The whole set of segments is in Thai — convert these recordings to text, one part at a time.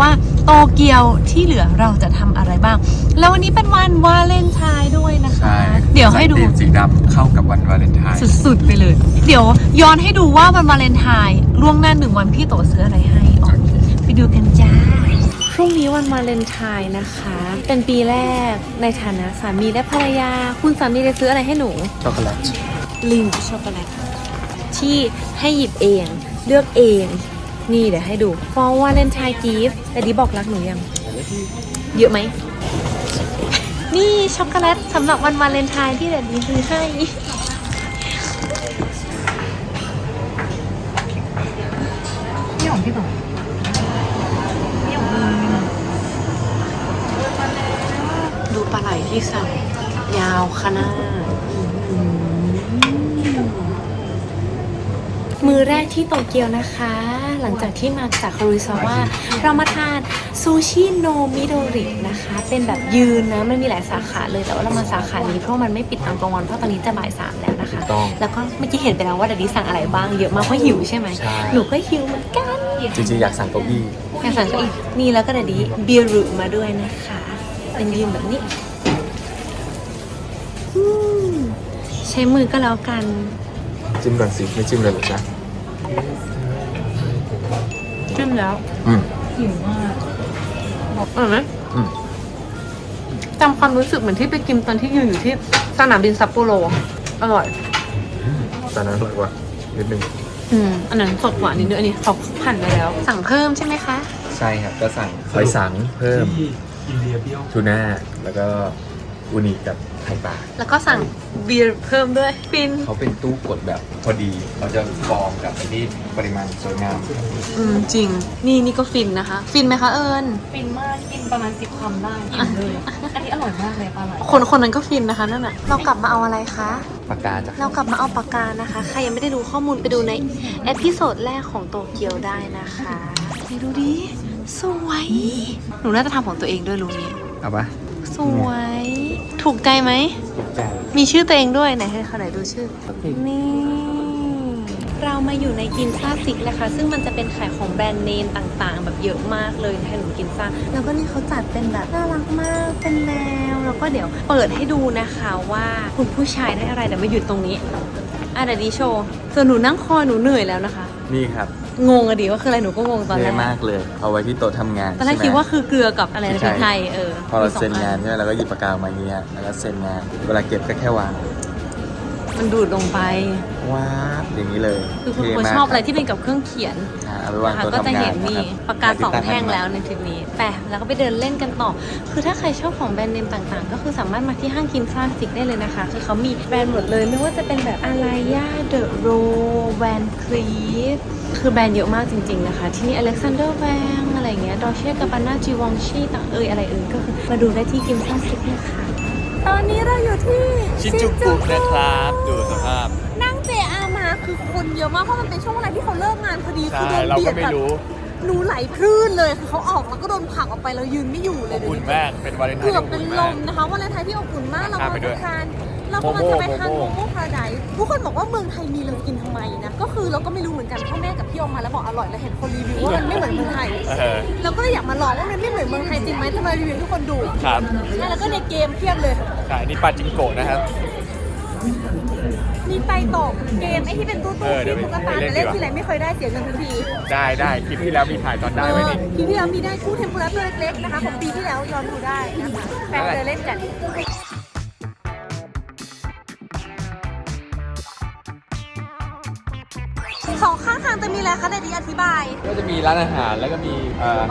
ว่าโตเกียวที่เหลือเราจะทำอะไรบ้าง แล้ววันนี้เป็นวันวาเลนไทน์ด้วยนะคะ ใช่เดี๋ยวให้ดูธีมสีดำเข้ากับวันวาเลนไทน์สุดๆไปเลย เดี๋ยวย้อนให้ดูว่าวันวาเลนไทน์ล่วงหน้าหนึ่งวันพี่โตซื้ออะไรให้อ๋อไปดูกันจ้า พรุ่งนี้วันวาเลนไทน์นะคะ เป็นปีแรกในฐานะสามีและภรรยา คุณสามีได้ซื้ออะไรให้หนู ช็อกโกแลต ลิงช็อกโกแลตที่ให้หยิบเอง เลือกเอง นี่เดี๋ยวให้ดู for Valentine gift แต่ดีบอกรักหนูยัง เยอะไหม นี่ช็อกโกแลตสำหรับวันวาเลนไทน์ที่เดดดีซื้อให้ นี่ของพี่ต่อนี่ของมึงดูปลาไหลที่สั่งยาวขนาด มือแรกที่โตเกียวนะคะ หลังจากที่มาจากคารุซาวะเรามาทานซูชิโนมิโดรินะคะ เป็นแบบยืนนะมันมีหลายสาขาเลยแต่ว่าเรามาสาขานี้เพราะมันไม่ปิดตามกลางวันเพราะตอนนี้จะบ่ายสามแล้วนะคะต้องแล้วก็เมื่อกี้เห็นไปแล้วว่าดัดดี้สั่งอะไรบ้างเยอะมากเพราะหิวใช่ไหมใช่หนูก็หิวเหมือนกันจริงๆอยากสั่งเก้าอี้อยากสั่งก็อีกนี่แล้วก็ดัดดี้เบียร์รุมาด้วยนะคะ เป็นยืนแบบนี้อืมใช้มือก็แล้วกัน จิ้มก่อนสิ ไม่จิ้มเลยหรอจ๊ะ จิ้มแล้วอืมหิวมากอร่อยไหมอืมจำความรู้สึกเหมือนที่ไปกินตอนที่ยืนอยู่ที่สนามบินซัปโปโรอร่อย ตอนนั้นอร่อยกว่านิดนึงอืม อันนั้นสดกว่านิดนึงอันนี้เขาหั่นไปแล้ว สั่งเพิ่มใช่ไหมคะ ใช่ครับก็สั่งหอยสังเพิ่มทูน่าแล้วก็ อูนิกับไข่ปลาแล้วก็สั่งเบียร์เพิ่มด้วยฟินเขาเป็นตู้กดแบบพอดีเขาจะฟองกับอันนี้ปริมาณสวยงามอืมจริง นี่นี่ก็ฟินนะคะ ฟินไหมคะเอิญฟินมากกินประมาณสิบคำได้อิ่มเลยอันนี้อร่อยมากเลยปลาไหลคนคนนั้นก็ฟินนะคะนั่นน่ะเรากลับมาเอาอะไรคะปากกาจากเรากลับมาเอาปากกานะคะ ใครยังไม่ได้ดูข้อมูลไปดูในเอพิโซดแรกของโตเกียวได้นะคะไปดูดิสวย หนูน่าจะทำของตัวเองด้วยรู้นี้เอาปะสวย ถูกใจไหม ถูกใจมีชื่อตัวเองด้วย ไหนให้เขาไหนดูชื่อ นี่ เรามาอยู่ในกินซ่าซิกแล้วค่ะซึ่งมันจะเป็นขายของแบรนด์เนมต่างๆ แบบเยอะมากเลยให้หนูกินซ่า แล้วก็นี่เขาจัดเป็นแบบน่ารักมาก เป็นแนว แล้วก็เดี๋ยวเปิดให้ดูนะคะว่าคุณผู้ชายได้อะไรเดี๋ยวมาหยุดตรงนี้อะเดี๋ยวดีโชว์ส่วนหนูนั่งคอยหนูเหนื่อยแล้วนะคะ นี่ครับ งงอะดีว่าคืออะไรหนูก็งงตอนแรเท่กมากเลย เอาไว้ที่โต๊ะทำงานตอนแรกใช่ไหมคิดว่าคือเกลือกับอะไรนะพใช่ริกไทยเออพอเรามีสเซ็นอังานใช่ไหมเราก็หยิบปากกามาอย่างเงี้ยแล้วก็เซ็นงาน เวลาเก็บก็แค่วางมันดูดลงไป ว้าบอย่างนี้เลยคือคุณเท่คนมากชอบอะไรคที่เป็นกับเครื่องเขียน อ่าเอาไปวางนะคะโต๊ะก็จะทำงาเห็นนมีนะครับปากกาสองติดตั้แท่งให้แล้วในทริปนี้แต่แล้วก็ไปเดินเล่นกันต่อ คือถ้าใครชอบของแบรนด์เนมต่างๆ ก็คือสามารถมาที่ห้างกินคลาสสิกได้เลยนะคะ คือเขามีแบรนด์หมดเลย ไม่ว่าจะเป็นแบบอะไรย่าเดอะโรแวนคลีฟ คือแบรนด์เยอะมากจริง ๆ นะคะที่นี่อเล็กซานเดอร์แวงอะไรเงี้ยดอเช่กาบาน่าจีวองชีต่างเอ่ยอะไรเอ่ยก็คือมาดูได้ที่กินคลาสสิกนะคะตอนนี้เราอยู่ที่ชินจูกุนะครับ ดูสภาพ นั่งเจอามาคือคนเยอะมาก เพราะมันเป็นช่วงเวลาที่เขาเลิกงานพอดีคือโดนเราเบีก็ยดไม่แบบรู้หนูไหลพรื่นเลยคือเขาออกแล้วก็โดนผลักออกไปแล้วยืนไม่อยู่เลยอุ่นมากเป็นวาเลนไทน์เกือบที่เป็อุ่นนลมากมนะคะวันเลนไทน์ที่อบอุ่นมากเราข้ามไปกำลังด้วยจะทาน เรากำลังจะไปทานโมโมโม่โม่พาราไดซ์ทุกคนบอกว่าเมืองไทยมีเรากินทำไมนะ ก็คือเราก็ไม่รู้เหมือนกันพ่อแม่กับพี่ออกมาแล้วบอกอร่อยแล้วเห็นคนรีวิวว่ามันไม่เหมือนเมืองไทย เออ เราก็เลยอยากมาลองว่ามันไม่เหมือนเมืองไทยจริงไหมทำไมรีวิวให้ทุกคนดูครับใช่แล้วก็ในเกมเพียบเลยใช่นี่ปาจิงโกะนะครับ มีไตโตะเกมไอ้ที่เป็นตู้เอตู้อเดี๋ที่ยวตุ๊กตาไปเล่แต่นเล่นดีกว่า ทีไรไม่เคยได้เสียเงินทุกทีได้ได้คลิปที่แล้วมีถ่ายตอนได้ไว้นี่เออทีที่แล้วมีได้คู่เทมปุระตัวเล็กๆนะคะของปีที่แล้วย้อนดูได้นะคะแฟนเคยเล่นกัน อะไรคะเดี๋ยวดีอธิบาย ก็จะมีร้านอาหารแล้วก็มีเอ่อ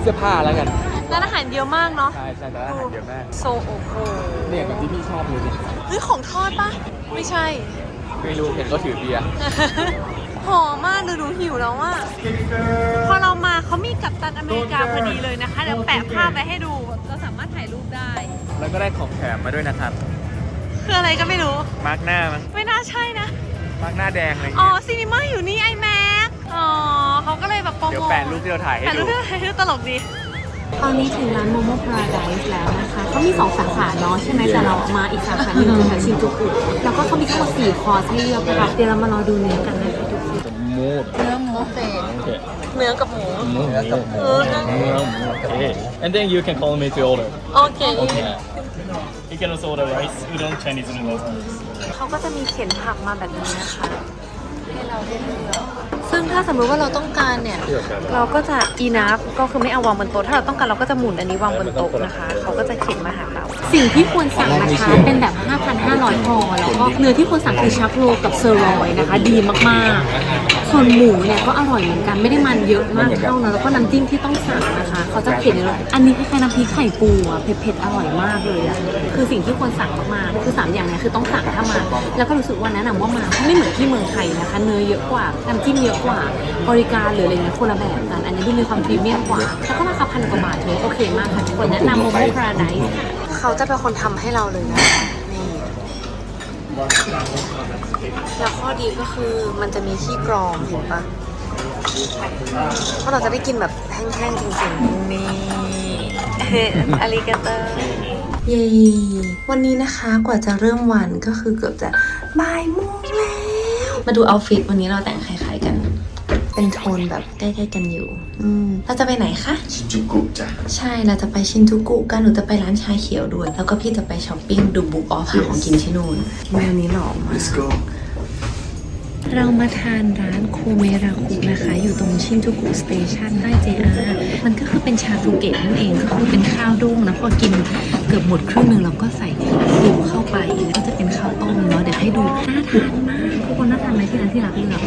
เสื้อผ้าแล้วกัน ร้านอาหารเยอะมากเนาะ ใช่ใช่แต่ร้านอาหารเยอะมากโซโอโหเนี่ยแบบที่พี่ชอบเลยเนี่ยเฮ้ยของทอดปะไม่ใช่ ไม่รู้เห็นก็ถือเบียร์ หอมมากดูหนูหิวแล้วอะพอเรามาเขามีกัปตันอเมริกาพอดีเลยนะคะเดี๋ยวแปะภาพไปให้ดูเราสามารถถ่ายรูปได้ แล้วก็ได้ของแถมมาด้วยนะครับ คืออะไรก็ไม่รู้ มาร์กหน้ามั้งไม่น่าใช่นะ มาร์กหน้าแดงอะไรอย่างอ๋อเงี้ยซีนีมาอยู่นี่ไอแม็ก อ๋อเขาก็เลยแบบโปรโมทเดี๋ยวแปะรูปที่เราถ่ายให้แต่ดูรูปที่ถ่ายให้ดูตลกดี ตอนนี้ถึงร้าน Momo Paradise แล้วนะคะเขามี 2 สาขาเนาะใช่ไหมแต่เรามาอีกสาขาหนึ่งคือแถวชินจูกุแล้วก็เขามีทั้งหมด4คอร์สให้เลือกนะคะเดี๋ยวเรามารอดูเนื้อกันนะคะทุกคน More. เนื้อหมูเฟ Okay. เนื้อกับหมู Okay. And then you can call me to order. โอเค Okay. You can also order rice, udon, Chinese noodles. เขาก็จะมีเข็นผักมาแบบนี้นะคะ ให้เราได้เลือก ซึ่งถ้าสมมติว่าเราต้องการเนี่ย เราก็จะ enough ก็คือไม่เอาวางบนโต๊ะ ถ้าเราต้องการเราก็จะหมุนอันนี้วางบนโต๊ะนะคะ เขาก็จะเข็นมาหาเรา สิ่งที่ควรสั่งนะคะเป็นแบบ 5,500พอแล้วก็เนื้อที่ควรสั่งคือชักโรกับเซอร์รอยนะคะ ดีมากๆ ส่วนหมูเนี่ยก็อร่อยเหมือนกันไม่ได้มันเยอะมากเท่านะแล้วก็น้ำจิ้มที่ต้องสั่งนะคะ เขาจะเข็นในรถอันนี้คล้ายๆน้ำพริกไข่ปูอะเผ็ดๆอร่อยมากเลยอะคือสิ่งที่ควรสั่งมากๆคือสามอย่างเนี้คือต้องสั่งถ้ามา แล้วก็รู้สึกว่าแนะนำว่ามาเพราะไม่เหมือนที่เมืองไทยนะคะเนื้อเยอะกว่าน้ำจิ้มเยอะกว่าบริการหรืออะไรเงี้ยคนละแบบกันอันนี้ดูมีความพรีเมียมกว่าแล้วก็ราคาพันกว่าบาทถือว่าโอเคมากค่ะทุกคนแนะนำโมโมพาราไดซ์ เขาจะเป็นคนทำให้เราเลยนะนี่แล้วข้อดีก็คือมันจะมีที่กรองเห็นปะเพราะเราจะได้กินแบบแห้งๆจริงๆ นี่อาริกาเตอร์เย้วันนี้นะคะกว่าจะเริ่มวันก็คือเกือบจะบ่ายโมงแล้ว มาดูเอาฟิตวันนี้เราแต่งคล้ายๆกัน เป็นโทนแบบใกล้ๆกันอยู่ อืมเราจะไปไหนคะ ชินจูกุจ้ะใช่เราจะไปชินจูกุกันหนูจะไปร้านชาเขียวด้วย แล้วก็พี่จะไปช้อปปิ้งดูบุ๊กออฟหาของกินที่นู่นเมนูนี้หล่อมาก let's go เรามาทานร้านโคเมราคุนะคะ อยู่ตรงชินจูกุสเตชันใต้ JR มันก็คือเป็นชาซูเกะนั่นเองก็คือเป็นข้าวด้งนะพอกินเกือบหมดครึ่งหนึ่งเราก็ใส่ซุปเข้าไปแล้วก็จะเป็นข้าวต้มเนาะเดี๋ยวให้ดูน่าทานมากทุกคนน่าทานไหมที่ร้านที่รักเลือก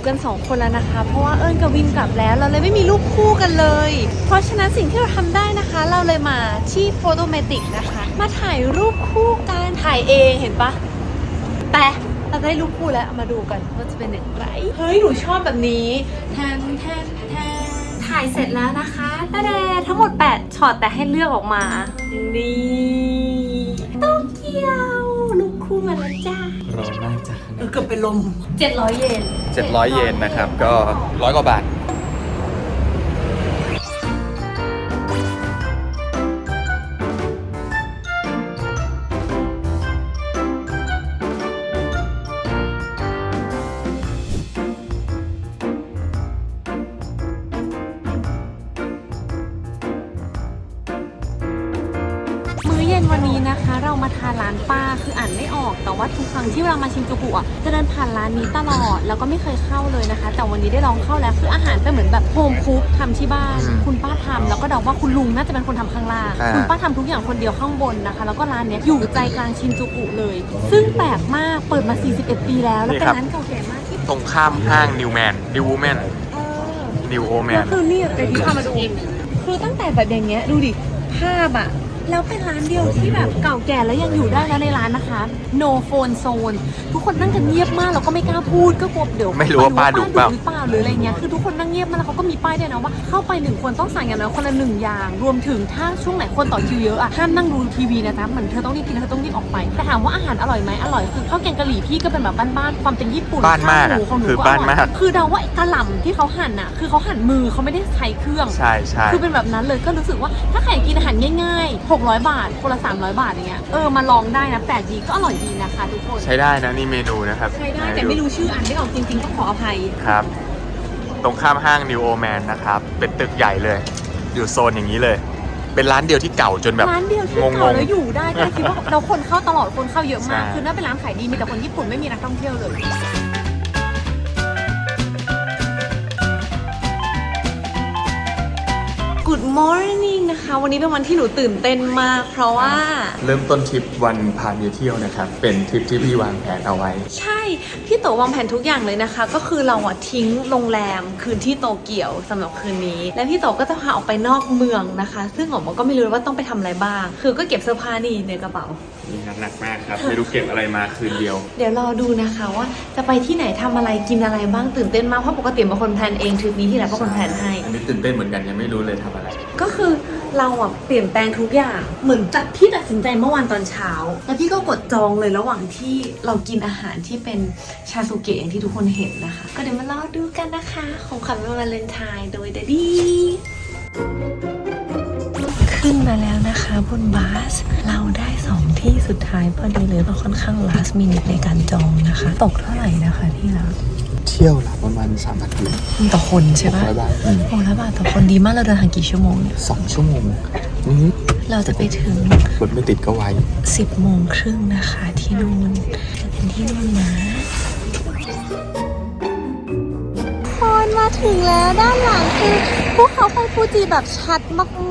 อยู่กัน 2 คนแล้วนะคะ เพราะว่าเอิญกับวินกลับแล้ว เราเลยไม่มีรูปคู่กันเลย เพราะฉะนั้นสิ่งที่เราทำได้นะคะ เราเลยมาที่โฟโตเมติกนะคะ มาถ่ายรูปคู่กันถ่ายเองเห็นปะแต่เราได้รูปคู่แล้วเอามาดูกันว่าจะเป็นอย่างไรเฮ้ยหนูชอบแบบนี้แทนแทนแทนถ่ายเสร็จแล้วนะคะตาแดทั้งหมด 8ช็อตแต่ให้เลือกออกมานี่โตเกียวรูปคู่มาแล้วจ้า ร้อนมากจ้ะเกือบเป็นลม 700 เยน 700 เยนนะครับ ก็ร้อยกว่าบาท แต่วันนี้ได้ลองเข้าแล้วคืออาหารเป็นเหมือนแบบโฮมคุกทำที่บ้าน อืมคุณป้าทำแล้วก็เดาว่าคุณลุงน่าจะเป็นคนทำข้างล่างอ่า คุณป้าทำทุกอย่างคนเดียวข้างบนนะคะ แล้วก็ร้านเนี้ยอยู่ใจกลางชินจูกุเลย ซึ่งแปลกมากเปิดมา 41 ปีแล้ว แล้วเป็นร้านเก่าแก่มากที่ตรงข้ามห้างนิวแมนนิววูแมนเออ นิวโอแมแล้วน คือนี่แต่ที่พามาดู คือตั้งแต่แบบอย่างเงี้ยดูดิภาพอะ แล้วเป็นร้านเดียวที่แบบเก่าแก่แล้วยังอยู่ได้นะในร้านนะคะ no phone zone ทุกคนนั่งกันเงียบมากแล้วก็ไม่กล้าพูดก็กลัวเดี๋ยวไม่รู้ว่าป้าดุเปล่าหรือเปล่าหรืออะไรเงี้ยคือทุกคนนั่งเงียบมากแล้วเขาก็มีป้ายด้วยนะว่าเข้าไปหนึ่งคนต้องสั่งอย่างน้อยคนละหนึ่งอย่าง รวมถึงถ้าช่วงไหนคนต่อคิวเยอะอะห้ามนั่งดูทีวีนะจ๊ะเหมือนเธอต้องรีบกินแล้วเธอต้องรีบออกไปแต่ถามว่าอาหารอร่อยไหมอร่อยคือข้าวแกงกะหรี่พี่ก็เป็นแบบบ้านๆความเป็นญี่ปุ่นบ้านมากข้วอะหของหนูคือก็บ้านร่ยมากคือเดาว่าไอ้กะหล่ำที่เขาหั่นอะคือเขาหั่นมือเขาไม่ได้ใช้เครื่องใช่ใช่คือเป็นแบบนั้นเลยก็รู้สึกว่าถ้าใครกินอาหารง่ายๆ600 บาท คนละ 300 บาทอย่างเงี้ย เออ มาลองได้นะแปลกดีก็อร่อยดีนะคะทุกคน ใช้ได้นะนี่เมนูนะครับใช้ได้ แต่ไม่รู้ชื่ออ่านไม่ออกจริงๆต้องขออภัย ครับ ตรงข้ามห้างนิวโอแมนนะครับ เป็นตึกใหญ่เลย อยู่โซนอย่างนี้เลย เป็นร้านเดียวที่เก่าจนแบบร้านเดียวที่งงๆเก่าแล้วอยู่ได้ก็เลยคิดว่าเราคนเข้าตลอดคนเข้าเยอะมาก ใช่ คือน่าเป็นร้านขายดีมีแต่คนญี่ปุ่นไม่มีนักท่องเที่ยวเลย morning นะคะ วันนี้เป็นวันที่หนูตื่นเต้นมาก เพราะว่า เริ่มต้นทริปวันพาเมียเที่ยวนะครับ เป็นทริปที่พี่วางแผนเอาไว้ ใช่ พี่โตวางแผนทุกอย่างเลยนะคะ ก็คือเราอะทิ้งโรงแรมคืนที่โตเกียวสำหรับคืนนี้ และพี่โตก็จะพาออกไปนอกเมืองนะคะ ซึ่งออกมาก็ไม่รู้ว่าต้องไปทำอะไรบ้าง คือก็เก็บเสื้อผ้านี่ในกระเป๋ามีงานหนักมากครับไม่รู้เก็บอะไรมาคืนเดียว เดี๋ยวรอดูนะคะว่าจะไปที่ไหนทำอะไรกินอะไรบ้างตื่นเต้นมากเพราะปกติเป็นคนแพลนเองทริปนี้ที่แล้วก็คนแพลนให้อันนี้ตื่นเต้นเหมือนกันยังไม่รู้เลยทำอะไร ก็คือเราอะเปลี่ยนแปลงทุกอย่าง เหมือนจากที่ตัดสินใจเมื่อวานตอนเช้า แล้วพี่ก็กดจองเลยระหว่างที่เรากินอาหารที่เป็นชาซูเกะอย่างที่ทุกคนเห็นนะคะ ก็เดี๋ยวมารอดูกันนะคะ ของขวัญวันวาเลนไทน์โดยเดดี้ขึ้นมาแล้วนะคะบนบัสเราได้สองที่สุดท้ายพอดีเลยเราค่อนข้าง last minute ในการจองนะคะ ตกเท่าไหร่นะคะที่รัก ที่ยวละประมาณสามพันกิโลต่อคนใช่ปะร้อยบาทอืมโอ้แล้วบาทต่อคนดีมากเราเดินทางกี่ชั่วโมงเนี่ยสองชั่วโมงอืมเราจะไปถึงรถไม่ติดก็ไว10โมงครึ่งนะคะที่นู่นจะเป็นที่นู่นนะคนมาถึงแล้วด้านหลังคือ ภูเขาไฟฟูจิแบบชัด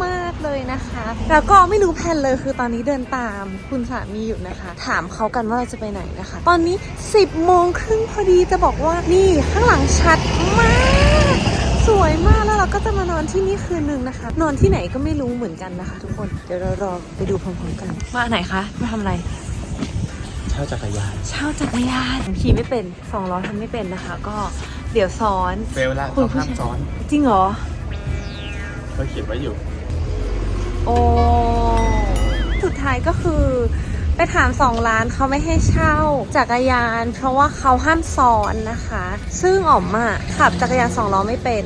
มากๆเลยนะคะ แล้วก็ไม่รู้แผนเลยคือตอนนี้เดินตามคุณสามีอยู่นะคะ ถามเขากันว่าเราจะไปไหนนะคะ ตอนนี้ 10โมงครึ่งพอดีจะบอกว่านี่ข้างหลังชัดมาก สวยมากแล้วเราก็จะมานอนที่นี่คืนหนึ่งนะคะ นอนที่ไหนก็ไม่รู้เหมือนกันนะคะ ทุกคนเดี๋ยวเรารอไปดูพร้อมๆกันว่าไหนคะมาทำอะไรเช่าจักรยานเช่าจักรยานขี่ไม่เป็นสองล้อทำไม่เป็นนะคะ ก็เดี๋ยวซ้อนเฟลละคุณต้องผู้ห้ามชายซ้อนจริงเหรอ เขาเขียนไว้อยู่ โอ้ สุดท้ายก็คือไปถามสองร้านเขาไม่ให้เช่าจักรยาน เพราะว่าเขาห้ามซ้อนนะคะ ซึ่งอ๋อมอะขับจักรยานสองล้อไม่เป็น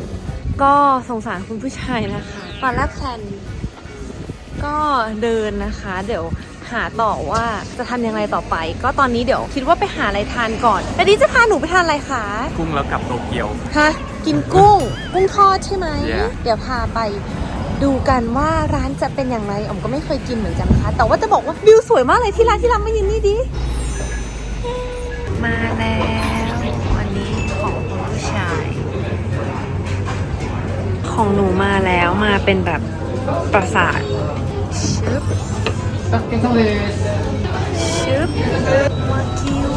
ก็สงสารคุณผู้ชายนะคะตอนแรกแพลนก็เดินนะคะ เดี๋ยวหาต่อว่าจะทำยังไงต่อไป ก็ตอนนี้เดี๋ยวคิดว่าไปหาอะไรทานก่อนแต่นี้จะพาหนูไปทานอะไรคะ กุ้งแล้วกลับโตเกียวฮะ กินกุ้ง กุ้งทอดใช่ไหม Yeah เดี๋ยวพาไปดูกันว่าร้านจะเป็นอย่างไรอ๋อมก็ไม่เคยกินเหมือนกันนะคะ แต่ว่าจะบอกว่าวิวสวยมากเลยที่ร้านที่ร้านมายืนนี่ดิ มาแล้ว วันนี้ของคุณผู้ชาย ของหนูมาแล้วมาเป็นแบบปราสาทชึบชึบวากิว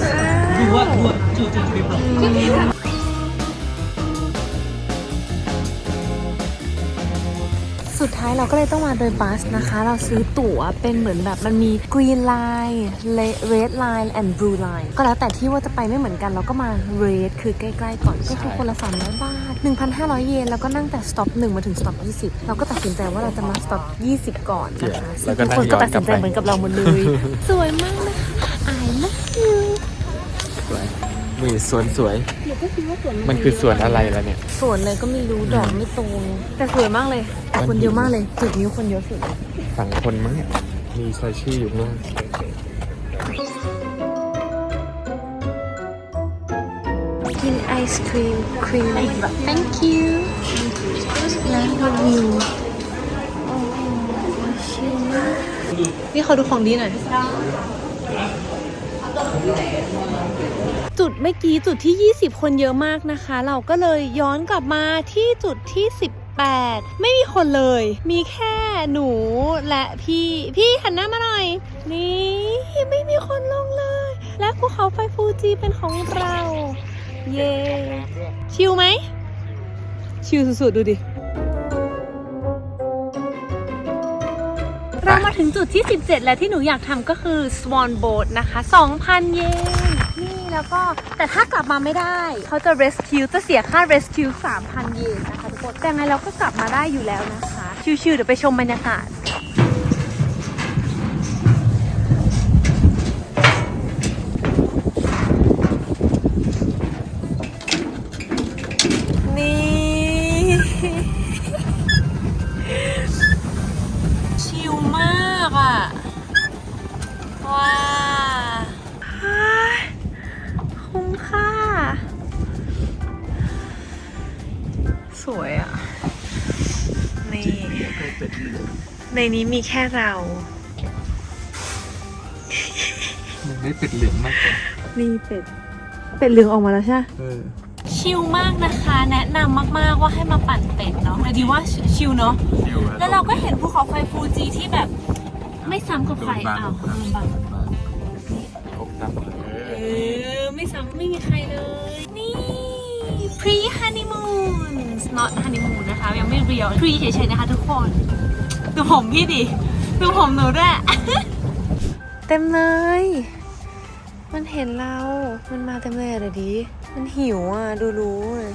ข้าว สุดท้ายเราก็เลยต้องมาโดยบัสนะคะ เราซื้อตั๋วเป็นเหมือนแบบมันมี green line red line and blue line ก็แล้วแต่ที่ว่าจะไปไม่เหมือนกัน เราก็มา red คือใกล้ๆก่อนก็คือคนละ300บาท 1,500 เยนแล้วก็นั่งแต่ stop 1 มาถึง stop 20 เราก็ตัดสินใจว่าเราจะมา stop 20 ก่อนนะคะแล้ซึ่งวก็ทุกนั่คนงก็ตัดสินใจย้อนกลับไปเหมือนกับเราหมดเลย สวยมากนะคะ I love you สวย มีสวนสวยมันคือสวนอะไรล่ะเนี่ย สวนเลยก็ไม่รู้ดอกไม่ตรงแต่สวยมากเลย แต่คนเยอะมากเลยจุดนี้คนเยอะสุดฝั่งคนมั้งเนี่ย มีซอยชื่ออยู่นู่นกินไอศครีมครีม thank you ร้านรีวิวโอ้โหชิลมากนี่เขาดูของดีหน่อย จุดเมื่อกี้จุดที่ 20 คนเยอะมากนะคะ เราก็เลยย้อนกลับมาที่จุดที่ 18 ไม่มีคนเลย มีแค่หนูและพี่ พี่หันหน้ามาหน่อย นี่ไม่มีคนลงเลย และภูเขาไฟฟูจิเป็นของเรา เย้ชิลไหม ชิลสุดๆ ดูดิเรามาถึงจุดที่ 17 แล้วที่หนูอยากทำก็คือ Swan Boat นะคะ 2,000 เยน แล้วก็แต่ถ้ากลับมาไม่ได้เขาจะ rescue จะเสียค่า rescue 3,000 เยนนะคะทุกคนแต่ไงเราก็กลับมาได้อยู่แล้วนะคะ ชิวๆเดี๋ยวไปชมบรรยากาศ ในนี้มีแค่เรา มันได้เป็ดเหลืองมากกว่านี่เป็ด เป็ดเหลืองออกมาแล้วใช่ไหมเออชิลมากนะคะ แนะนำมากๆว่าให้มาปั่นเป็ดเนาะแต่ดีว่าชิลเนาะแล้วเราก็เห็นภูเขาไฟฟูจิที่แบบ ไม่ซ้ำกับใครโดนบังอ้าวโดนบังอกดำเอเอออไม่ซ้ำไม่มีใครเลย นี่ pre honeymoon not honeymoon นะคะ ยังไม่เรียว pre เฉยๆนะคะทุกคน ดูผมพี่ดิ ดูผมหนูด้วย เต็มเลย มันเห็นเรา มันมาเต็มเลยอะเดี๋ยวดีมันหิวอะ ดูรู้เลย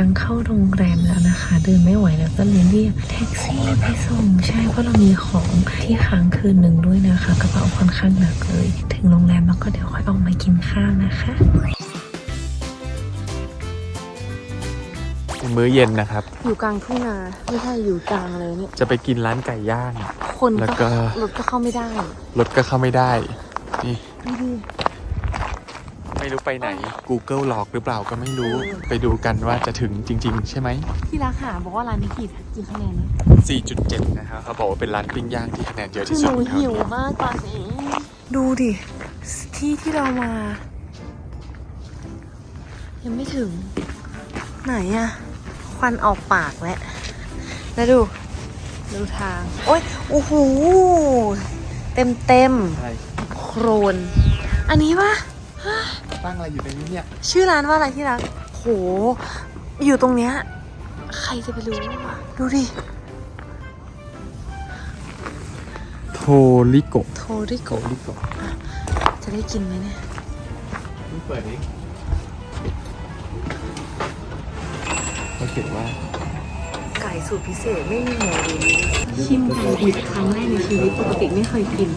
างเข้าโรงแรมแล้วนะคะ เดินไม่ไหวแล้วก็เลยเรียกแท็กซี่ไปส่งใช่เพราะเรามีของที่ค้างคืนหนึ่งด้วยนะคะกระเป๋าค่อนข้างหนักเลย ถึงโรงแรมแล้วก็เดี๋ยวค่อยออกมากินข้าวนะคะมื้อเย็นนะครับ อยู่กลางทุ่งนาไม่ใช่อยู่กลางเลยเนี่ยจะไปกินร้านไก่ย่างคนแล้วก็รถก็เข้าไม่ได้รถก็เข้าไม่ได้นี่นี่ดิ ไม่รู้ไปไหน Google หลอกหรือเปล่าก็ไม่รู้ ไปดูกันว่าจะถึงจริง ๆ ใช่ไหม ที่รักหาบอกว่าร้านนี้กี่กี่คะแนนนะ4.7 นะครับเขาบอกว่าเป็นร้านปิ้งย่างที่คะแนนเยอะคือที่หสุดนูครับหิวมากตอนนี้ ดูดิ ที่ที่เรามา ยังไม่ถึง ไหนอะควันออกปากแล้วแล้วดู ดูทาง โอ้ยโอ้โหเต็มเต็มใช่ๆโครน อันนี้ปะ ตั้งอะไรอยู่ในนี้เนี่ย ชื่อร้านว่าอะไรที่รักโห อยู่ตรงเนี้ย ใครจะไปรู้วะดูดิ โทริโกะโทริโกะริโกะจะได้กินไหมเนี่ยเปิดนี้เขาเขียนว่า ไก่สูตรพิเศษไม่มีหมูชิมไก่ดิบครั้งแรกในชีวิตปกติไม่เคยกิน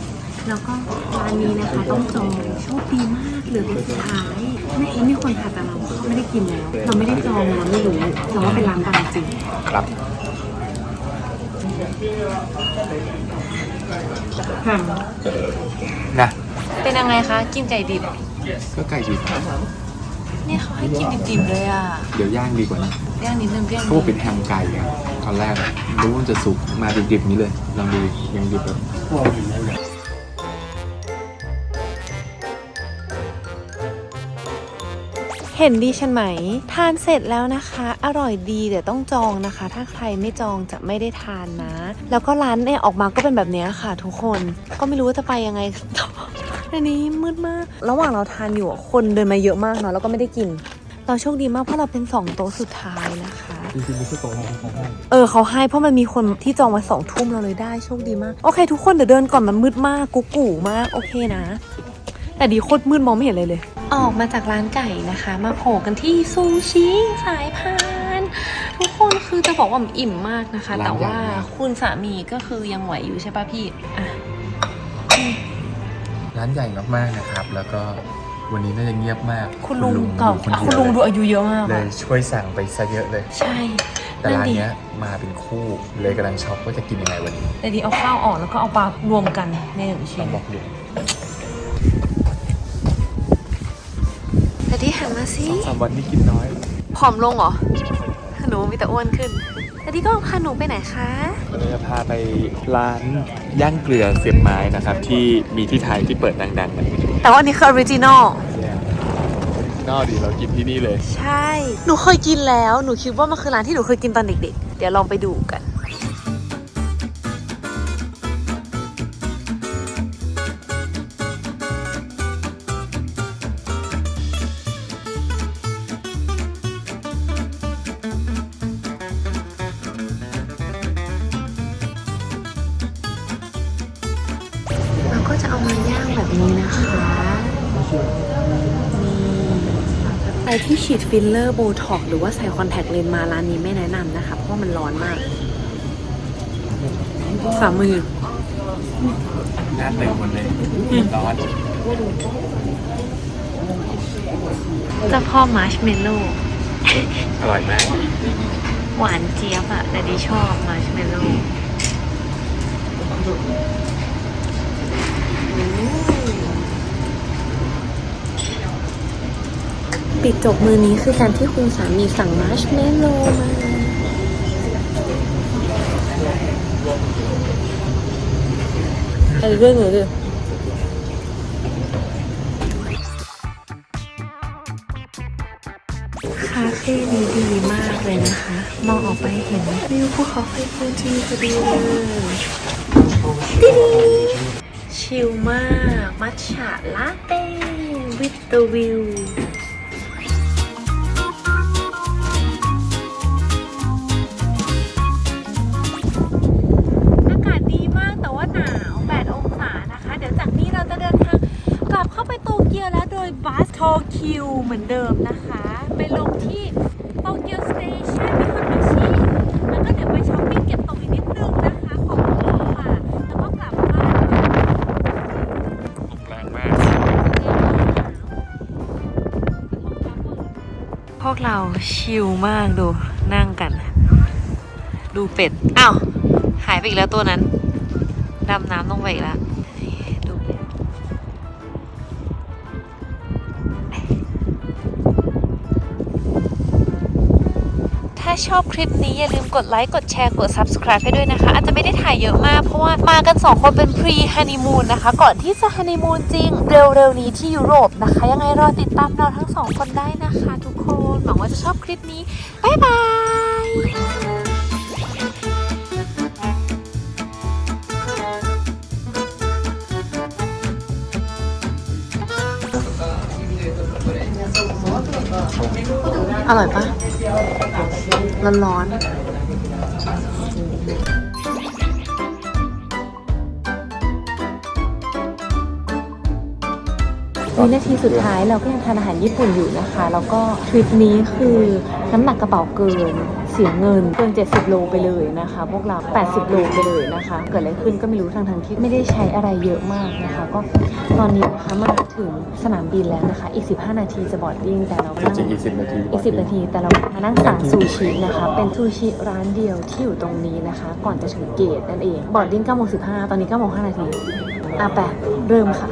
แล้วก็ร้านนี้นะคะต้องจองโชคดีมากเหลือคนสุดท้ายไม่เห็นมีคนผ่านแต่เราเขาไม่ได้กินแล้วเราไม่ได้จองเราไม่รู้แต่ว่าเป็นร้านดังจริงครับนะ เป็นยังไงคะ กินไก่ดิบ ก็ไก่ดิบเนี่ยเขาให้กินดิบๆเลยอะ เดี๋ยวย่างดีกว่านะ ย่างนิดนึงย่างเขาบอกเป็นแฮมไก่อะตอนแรกอะรู้ว่ามันจะสุก มาดิบๆนี้เลย ลองดูยังดิบแบบ เห็นดีฉันไหม ทานเสร็จแล้วนะคะ อร่อยดีเดี๋ยวต้องจองนะคะ ถ้าใครไม่จองจะไม่ได้ทานนะ แล้วก็ร้านเนี่ยออกมาก็เป็นแบบเนี้ยค่ะ ทุกคนก็ไม่รู้ว่าจะไปยังไงต่ออันนี้มืดมาก ระหว่างเราทานอยู่อะคนเดินมาเยอะมากเนาะแล้วก็ไม่ได้กิน เราโชคดีมากเพราะเราเป็นสองโต๊ะสุดท้ายนะคะ จริงๆไม่ใช่โต๊ะของเขาให้เออเขาให้เพราะมันมีคนที่จองมาสองทุ่มเราเลยได้โชคดีมาก โอเค ทุกคนเดี๋ยวเดินก่อนมันมืดมากกุ๊กกูมากโอเคนะ แต่ดีโคตรมืดมองไม่เห็นเลยเลย ออกมาจากร้านไก่นะคะ มาโผล่กันที่ซูชิสายพาน ทุกคนคือจะบอกว่ามันอิ่มมากนะคะ แต่ว่าคุณสามีก็คือยังไหวอยู่ใช่ปะพี่อะร้านใหญ่มากๆนะครับ แล้วก็วันนี้น่าจะเงียบมาก คุณลุงเก่าอยู่คนเดีคุณยวลุงดูเลยอายุเยอะมากเลอะยช่วยสั่งไปซะเยอะเลย ใช่แต่นั่นร้านดิเนี้ยมาเป็นคู่เลยกำลังช็อกว่าจะกินยังไงวันนี้ แต่ดีเอาข้าวออกแล้วก็เอาปลารวมกันในหนึ่งต้ชิ้อนงบอกลุงแที่หันมาสิสองสามวันนี้กินน้อย ผอมลงเหรอ หนูมีแต่อ้วนขึ้นแต่ที่ก็พาหนูไปไหนคะเราจะพาไปร้านย่างเกลือเสียบไม้นะครับ ที่มีที่ไทยที่เปิดดังๆมันไม่ถูกแต่ว่าอันนี้คือออริจินอลนอกดีเรากินที่นี่เลย ใช่ หนูเคยกินแล้ว หนูคิดว่ามันคือร้านที่หนูเคยกินตอนเด็กๆ เดี๋ยวลองไปดูกัน ฉีดฟิลเลอร์โบท็อกหรือว่าใส่คอนแทคเลนส์มาร้านนี้ไม่แนะนำนะคะ เพราะว่ามันร้อนมากฝ่ามือหน้าเต็มหมดเลยร้อนเจะพ่อมาร์ชเมลโล่อร่อยมาก หวานเจี๊ยบอะแต่ดีชอบมาร์ชเมลโล่ ปิดจบมือนี้คือการที่คุณสามีสั่งมาร์ชเมลโลมาเออเรื่องหนูดิคาเฟ่นี้ดีมากเลยนะคะ มองออกไปเห็นวิวภูเขาไฟฟูจิพอดีเลยดีดีชิลมาก มัทฉะลาเต้ with the view เหมือนเดิมนะคะ ไปลงที่โตเกียวสเตชันมิคอนมาชิแล้วก็เดี๋ยวไปช้อปปิ้งเก็บตกอีกนิดนึงนะคะ ของของฝาแล้วก็กลับบ้านลมแรงมาก พวกเราชิลมากดูนั่งกัน ดูเป็ด อ้าว หายไปอีกแล้วตัวนั้น ดำน้ำลงไปอีกแล้ว ถ้าชอบคลิปนี้อย่าลืมกดไลค์ กดแชร์ กด subscribe ให้ด้วยนะคะ อาจจะไม่ได้ถ่ายเยอะมาก เพราะว่ามากัน 2 คนเป็น pre honeymoon นะคะ ก่อนที่จะ honeymoon จริง เร็วๆนี้ที่ยุโรปนะคะ ยังไงรอติดตามเราทั้งสองคนได้นะคะ ทุกคน หวังว่าจะชอบคลิปนี้ บ๊ายบาย อร่อยปะร้อนๆ วินาทีสุดท้ายเราก็ยังทานอาหารญี่ปุ่นอยู่นะคะ แล้วก็ทริปนี้คือน้ำหนักกระเป๋าเกิน เสียเงินเกิน 70 โลไปเลยนะคะ พวกเรา 80 โลไปเลยนะคะ เกิดอะไรขึ้นก็ไม่รู้ทางทางที่ไม่ได้ใช้อะไรเยอะมากนะคะ ก็ตอนนี้นะคะมาถึงสนามบินแล้วนะคะ อีก 15 นาทีจะบอร์ดดิ้งแต่เรานั่งจริงอีกสิบนาทีอีก 10 นาที แต่เรามานั่งสั่งซูชินะคะ เป็นซูชิร้านเดียวที่อยู่ตรงนี้นะคะ ก่อนจะถึงเกตนั่นเอง บอร์ดดิ้ง9โมง15 ตอนนี้9โมง5นาทีอะแปะเริ่มค่ะ